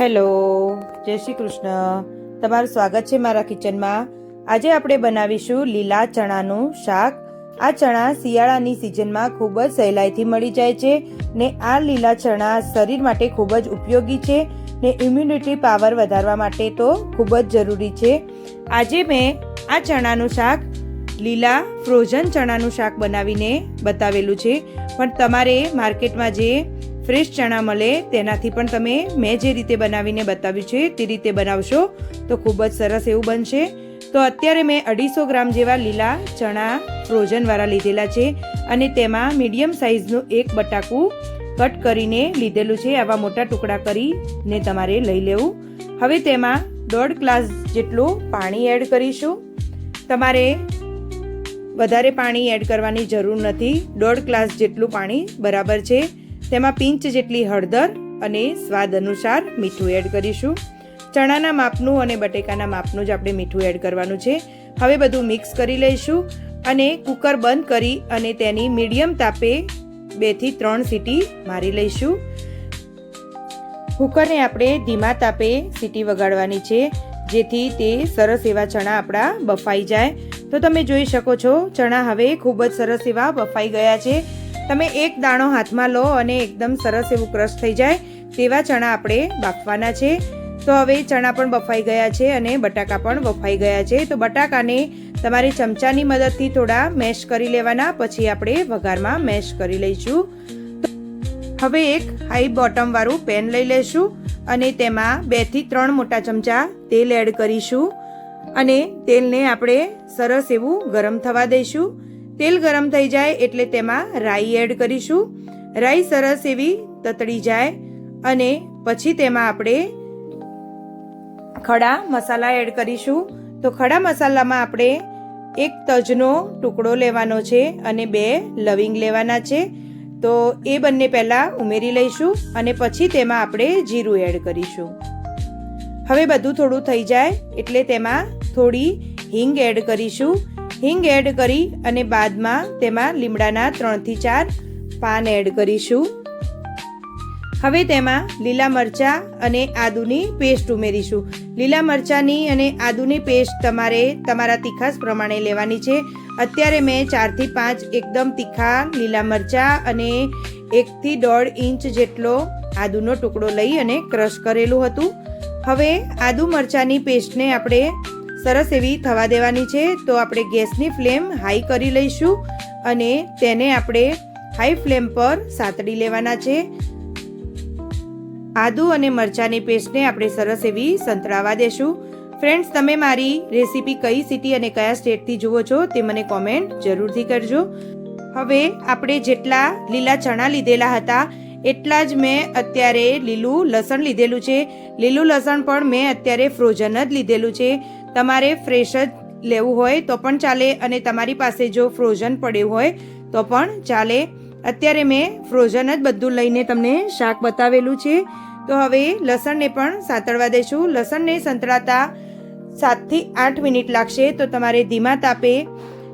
Hello, જય શ્રી કૃષ્ણ. તમારું સ્વાગત છે મારા કિચનમાં. આજે આપણે બનાવીશું લીલા ચણાનું શાક. આ ચણા શિયાળાની સિઝનમાં ખૂબ જ સહેલાઈથી મળી જાય છે ને આ લીલા ચણા શરીર માટે ખૂબ જ ઉપયોગી છે ને ઇમ્યુનિટી પાવર વધારવા માટે તો ખૂબ જ જરૂરી છે. આજે મેં આ ચણાનું શાક, લીલા ફ્રોઝન ચણાનું શાક બનાવીને બતાવેલું છે. પણ તમારે માર્કેટમાં જે ફ્રેશ ચણા મળે, તેનાથી પણ તમે મેં જે રીતે બનાવીને બતાવ્યું છે તે રીતે બનાવશો. તો ખૂબ જ સરસ એવું બનશે. તો અત્યારે મેં અઢીસો ગ્રામ જેવા લીલા ચણા ફ્રોઝનવાળા લીધેલા છે અને તેમાં મીડિયમ સાઇઝનું એક બટાકું કટ કરીને લીધેલું છે. આવા મોટા ટુકડા કરીને તમારે લઈ લેવું. હવે તેમાં દોઢ ગ્લાસ જેટલું પાણી એડ કરીશું. તમારે વધારે પાણી એડ કરવાની જરૂર નથી. દોઢ ગ્લાસ જેટલું પાણી બરાબર છે. તેમાં પિંચ જેટલી હળદર અને સ્વાદ અનુસાર મીઠું એડ કરીશું. ચણાના માપનું અને બટેકાના માપનું જ આપણે મીઠું એડ કરવાનું છે. હવે બધું મિક્સ કરી લઈશું અને કુકર બંધ કરી અને તેની મીડિયમ તાપે બેથી ત્રણ સીટી મારી લઈશું. કુકરને આપણે ધીમા તાપે સીટી વગાડવાની છે, જેથી તે સરસ એવા ચણા આપણા બફાઈ જાય. તો તમે જોઈ શકો છો, ચણા હવે ખૂબ જ સરસ એવા બફાઈ ગયા છે. તમે એક દાણો હાથમાં લો અને એકદમ સરસ એવું ક્રશ થઈ જાય તેવા ચણા આપણે બાફવાના છે. તો હવે ચણા પણ બફાઈ ગયા છે અને બટાકા પણ બફાઈ ગયા છે. તો બટાકાને તમારી ચમચાની મદદથી થોડા મેશ કરી લેવાના, પછી આપણે વઘારમાં મેશ કરી લઈશું. હવે એક હાઈ બોટમ વાળું પેન લઈ લેશું અને તેમાં બેથી ત્રણ મોટા ચમચા તેલ એડ કરીશું. અને તેલને આપણે સરસ એવું ગરમ થવા દઈશું. તેલ ગરમ થઈ જાય એટલે તેમાં રાઈ એડ કરીશું. રાઈ સરસ એવી તતડી જાય અને પછી તેમાં આપણે ખડા મસાલા એડ કરીશું. તો ખડા મસાલામાં આપણે એક તજનો ટુકડો લેવાનો છે અને બે લવિંગ લેવાના છે. તો એ બંને પહેલાં ઉમેરી લઈશું અને પછી તેમાં આપણે જીરું એડ કરીશું. હવે બધું થોડું થઈ જાય એટલે તેમાં થોડી હિંગ એડ કરીશું. હિંગ એડ કરી અને બાદમાં તેમાં લીમડાના ત્રણથી ચાર પાન એડ કરીશું. હવે તેમાં લીલા મરચાં અને આદુની પેસ્ટ ઉમેરીશું. લીલા મરચાંની અને આદુની પેસ્ટ તમારે તમારા તીખાસ પ્રમાણે લેવાની છે. અત્યારે મેં ચારથી પાંચ એકદમ તીખા લીલા મરચાં અને એકથી દોઢ ઇંચ જેટલો આદુનો ટુકડો લઈ અને ક્રશ કરેલું હતું. હવે આદુ મરચાંની પેસ્ટને આપણે સરસ એવી થવા દેવાની છે, તો આપણે ગેસની ફ્લેમ હાઈ કરી લઈશું અને તેને આપણે હાઈ ફ્લેમ પર સાતડી લેવાના છે. આદુ અને મરચાંની પેસ્ટને આપણે સરસ એવી સંતળાવા દેશું. ફ્રેન્ડ્સ, તમે મારી રેસીપી કઈ સિટી અને કયા સ્ટેટથી જુઓ છો તે મને કોમેન્ટ જરૂરથી કરજો. હવે આપણે જેટલા લીલા ચણા લીધેલા હતા એટલા જ મેં અત્યારે લીલું લસણ લીધેલું છે. લીલું લસણ પણ મેં અત્યારે ફ્રોઝન જ લીધેલું છે. તમારે ફ્રેશ જ લેવું હોય તો પણ ચાલે અને તમારી પાસે જો ફ્રોઝન પડ્યું હોય તો પણ ચાલે. અત્યારે મેં ફ્રોઝન જ બધું લઈને તમને શાક બતાવેલું છે. તો હવે લસણને પણ સાતળવા દઈશું. લસણને સંતળાતા સાતથી આઠ મિનિટ લાગશે તો તમારે ધીમા તાપે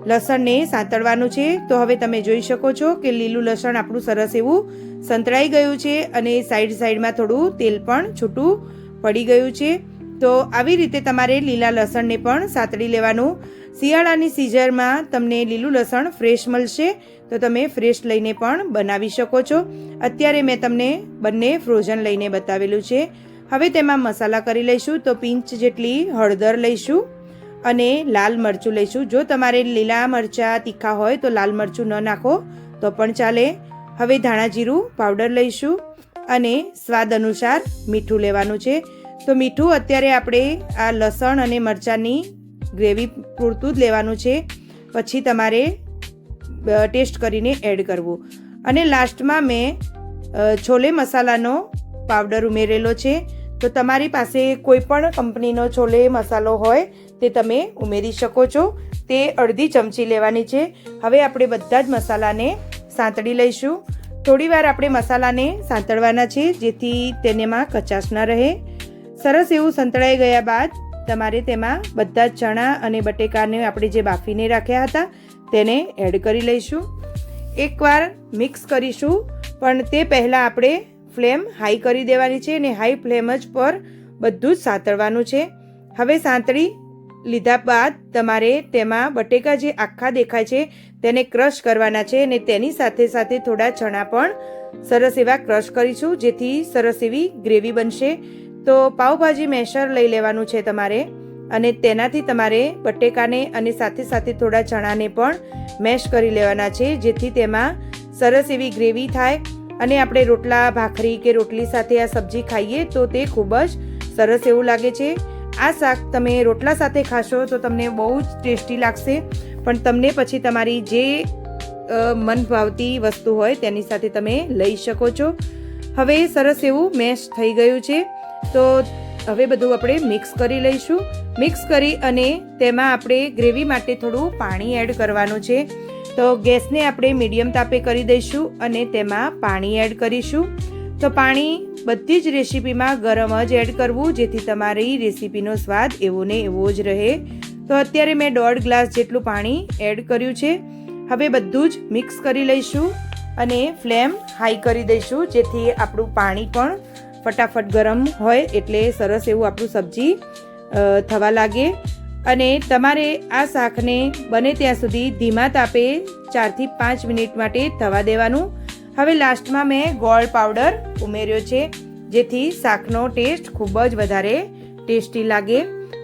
લસણને સાંતળવાનું છે. તો હવે તમે જોઈ શકો છો કે લીલું લસણ આપણું સરસ એવું સંતળાઈ ગયું છે અને સાઈડ સાઈડમાં થોડું તેલ પણ છૂટું પડી ગયું છે. તો આવી રીતે તમારે લીલા લસણને પણ સાતડી લેવાનું. શિયાળાની સિઝનમાં તમને લીલું લસણ ફ્રેશ મળશે. તો તમે ફ્રેશ લઈને પણ બનાવી શકો છો. અત્યારે મેં તમને બંને ફ્રોઝન લઈને બતાવેલું છે. હવે તેમાં મસાલા કરી લઈશું. તો પિંચ જેટલી હળદર લઈશું અને લાલ મરચું લઈશું. જો તમારે લીલા મરચાં તીખા હોય તો લાલ મરચું ન નાખો તો પણ ચાલે. હવે ધાણા જીરું પાવડર લઈશું અને સ્વાદ અનુસાર મીઠું લેવાનું છે. તો મીઠું અત્યારે આપણે આ લસણ અને મરચાંની ગ્રેવી પૂરતું જ લેવાનું છે. પછી તમારે ટેસ્ટ કરીને એડ કરવું. અને લાસ્ટમાં મેં છોલે મસાલાનો પાવડર ઉમેરેલો છે. તો તમારી પાસે કોઈ પણ કંપનીનો છોલે મસાલો હોય તે તમે ઉમેરી શકો છો. તે અડધી ચમચી લેવાની છે. હવે આપણે બધા જ મસાલાને સાંતળી લઈશું. થોડી વાર આપણે મસાલાને સાંતળવાના છે જેથી તેનેમાં કચાશ ન રહે. સરસ એવું સંતળાઈ ગયા બાદ તમારે તેમાં બધા જ ચણા અને બટેકાને આપણે જે બાફીને રાખ્યા હતા, તેને એડ કરી લઈશું. એકવાર મિક્સ કરીશું, પણ તે પહેલાં આપણે ફ્લેમ હાઈ કરી દેવાની છે અને હાઈ ફ્લેમ જ પર બધું જ સાંતળવાનું છે. હવે સાંતળી લીધા બાદ તમારે તેમાં બટેકા જે આખા દેખાય છે, તેને ક્રશ કરવાના છે અને તેની સાથે સાથે થોડા ચણા પણ સરસ એવા ક્રશ કરીશું, જેથી સરસ એવી ગ્રેવી બનશે. તો પાઉભાજી મેશર લઈ લેવાનું છે તમારે અને તેનાથી તમારે બટેકાને અને સાથે સાથે થોડા ચણાને પણ મેશ કરી લેવાના છે, જેથી તેમાં સરસ એવી ગ્રેવી થાય. અને આપણે રોટલા, ભાખરી કે રોટલી સાથે આ સબ્જી ખાઈએ તો તે ખૂબ જ સરસ એવું લાગે છે. આ શાક તમે રોટલા સાથે ખાશો તો તમને બહુ જ ટેસ્ટી લાગશે. પણ તમને પછી તમારી જે મન ભાવતી વસ્તુ હોય તેની સાથે તમે લઈ શકો છો. હવે સરસ એવું મેશ થઈ ગયું છે. તો હવે બધું આપણે મિક્સ કરી લઈશું. મિક્સ કરી અને તેમાં આપણે ગ્રેવી માટે થોડું પાણી એડ કરવાનું છે. તો ગેસને આપણે મીડિયમ તાપે કરી દઈશું અને તેમાં પાણી એડ કરીશું. તો પાણી બધી જ રેસીપીમાં ગરમ જ એડ કરવું, જેથી તમારી રેસીપીનો સ્વાદ એવો ને એવો જ રહે. તો અત્યારે મેં દોઢ ગ્લાસ જેટલું પાણી એડ કર્યું છે. હવે બધું જ મિક્સ કરી લઈશું અને ફ્લેમ હાઈ કરી દઈશું, જેથી આપણું પાણી પણ ફટાફટ ગરમ હોય એટલે સરસ એવું આપણું સબ્જી થવા લાગે. અને તમારે આ શાકને બને ત્યાં સુધી ધીમા તાપે ચારથી પાંચ મિનિટ માટે થવા દેવાનું. હવે લાસ્ટમાં મેં ગોળ પાવડર ઉમેર્યો છે, જેથી શાકનો ટેસ્ટ ખૂબ જ વધારે ટેસ્ટી લાગે.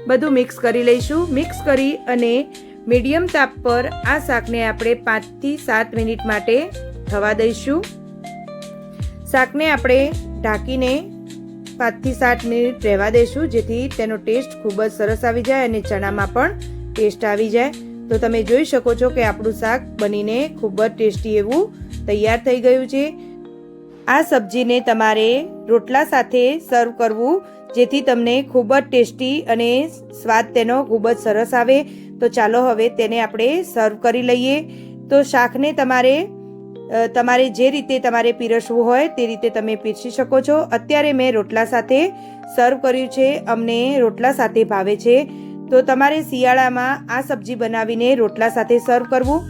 બધું મિક્સ કરી લઈશું. મિક્સ કરી અને મીડિયમ તાપ પર આ શાકને આપણે પાંચથી સાત મિનિટ માટે થવા દઈશું. શાકને આપણે ઢાંકીને પાંચથી સાત મિનિટ રહેવા દઈશું, જેથી તેનો ટેસ્ટ ખૂબ જ સરસ આવી જાય અને ચણામાં પણ ટેસ્ટ આવી જાય. તો તમે જોઈ શકો છો કે આપણું શાક બનીને ખૂબ જ ટેસ્ટી એવું તૈયાર થઈ ગયું છે. આ સબ્જીને તમારે રોટલા સાથે સર્વ કરવું, જેથી તમને ખૂબ જ ટેસ્ટી અને સ્વાદ તેનો ખૂબ જ સરસ આવે. તો ચાલો હવે તેને આપણે સર્વ કરી લઈએ. તો શાકને તમારે તમારે જે રીતે તમારે પીરસવું હોય તે રીતે તમે પીરસી શકો છો. અત્યારે મેં રોટલા સાથે સર્વ કર્યું છે. અમને રોટલા સાથે ભાવે છે. તો તમારે શિયાળામાં આ સબ્જી બનાવીને રોટલા સાથે સર્વ કરવું.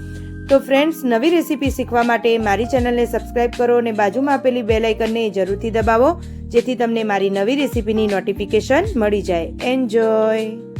તો ફ્રેન્ડ્સ નવી રેસીપી શીખવા માટે મારી ચેનલને સબસ્ક્રાઇબ કરો અને બાજુમાં આપેલી બેલ આઇકનને જરૂરથી દબાવો, જેથી તમને મારી નવી રેસીપીની નોટિફિકેશન મળી જાય. એન્જોય